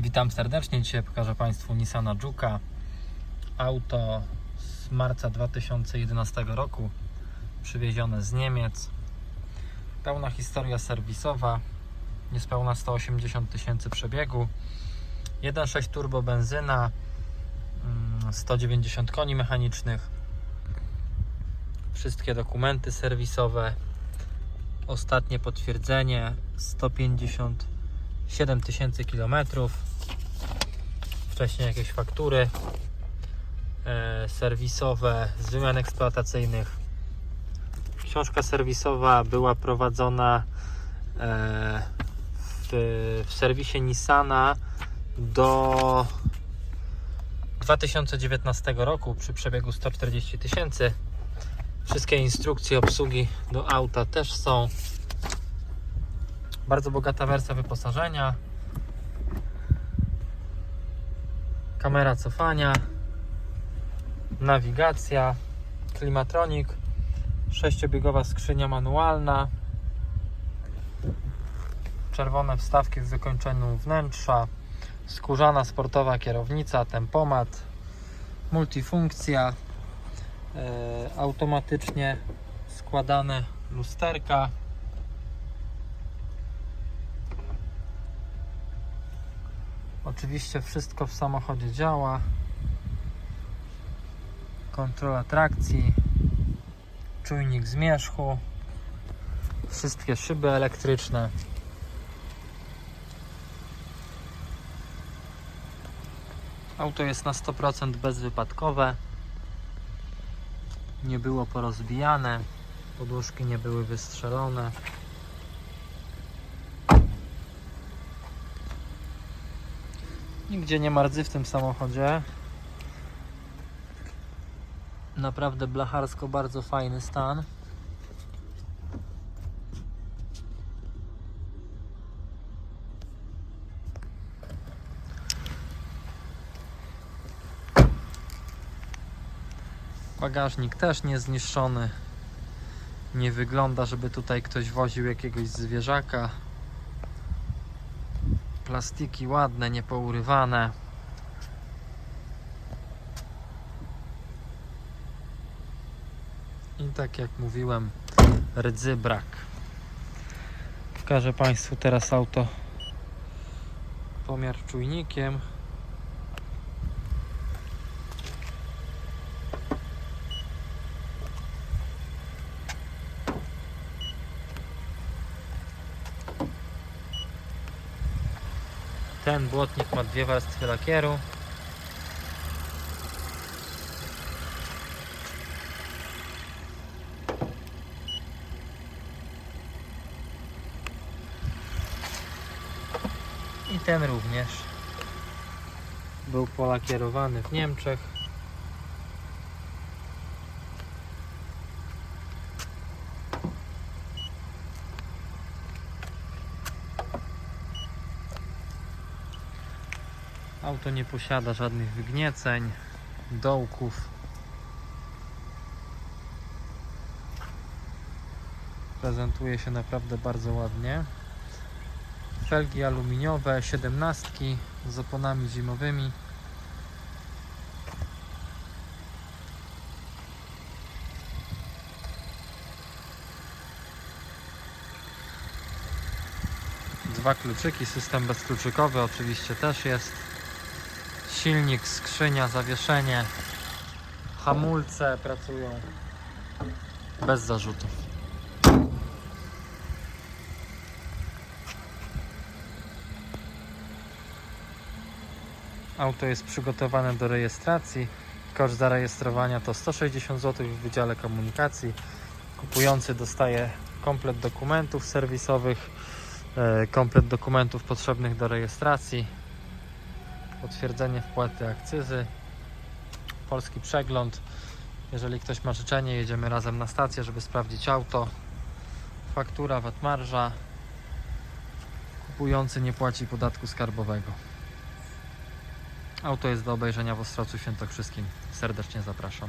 Witam serdecznie. Dzisiaj pokażę Państwu Nissana Juke'a. Auto z marca 2011 roku, przywiezione z Niemiec. Pełna historia serwisowa, niespełna 180 tysięcy przebiegu. 1.6 turbo benzyna, mm, 190 koni mechanicznych. Wszystkie dokumenty serwisowe. Ostatnie potwierdzenie 150 7000 km. Wcześniej jakieś faktury e, serwisowe z wymian eksploatacyjnych. Książka serwisowa była prowadzona e, w, w serwisie Nissana do 2019 roku przy przebiegu 140 tysięcy. Wszystkie instrukcje obsługi do auta też są bardzo bogata wersja wyposażenia. Kamera cofania. Nawigacja. Klimatronik. Sześciobiegowa skrzynia manualna. Czerwone wstawki w wykończeniu wnętrza. Skórzana sportowa kierownica, tempomat. Multifunkcja. E, automatycznie składane lusterka. Oczywiście wszystko w samochodzie działa. Kontrola trakcji, czujnik zmierzchu, wszystkie szyby elektryczne. Auto jest na 100% bezwypadkowe. Nie było porozbijane, poduszki nie były wystrzelone. Nigdzie nie ma rdzy w tym samochodzie. Naprawdę blacharsko bardzo fajny stan. Bagażnik też nie zniszczony. Nie wygląda, żeby tutaj ktoś woził jakiegoś zwierzaka. Plastiki ładne, niepourywane. I tak jak mówiłem, rdzy brak. Pokażę Państwu teraz auto pomiar czujnikiem. Ten błotnik ma dwie warstwy lakieru. I ten również był polakierowany w Niemczech. Auto nie posiada żadnych wygnieceń, dołków. Prezentuje się naprawdę bardzo ładnie. Felgi aluminiowe, 17 z oponami zimowymi. Dwa kluczyki, system bezkluczykowy oczywiście też jest silnik, skrzynia, zawieszenie, hamulce pracują bez zarzutów. Auto jest przygotowane do rejestracji. Koszt zarejestrowania to 160 zł w Wydziale Komunikacji. Kupujący dostaje komplet dokumentów serwisowych, e, komplet dokumentów potrzebnych do rejestracji potwierdzenie wpłaty akcyzy, polski przegląd. Jeżeli ktoś ma życzenie, jedziemy razem na stację, żeby sprawdzić auto. Faktura, VAT marża. Kupujący nie płaci podatku skarbowego. Auto jest do obejrzenia w Ostrowcu Świętokrzyskim. Serdecznie zapraszam.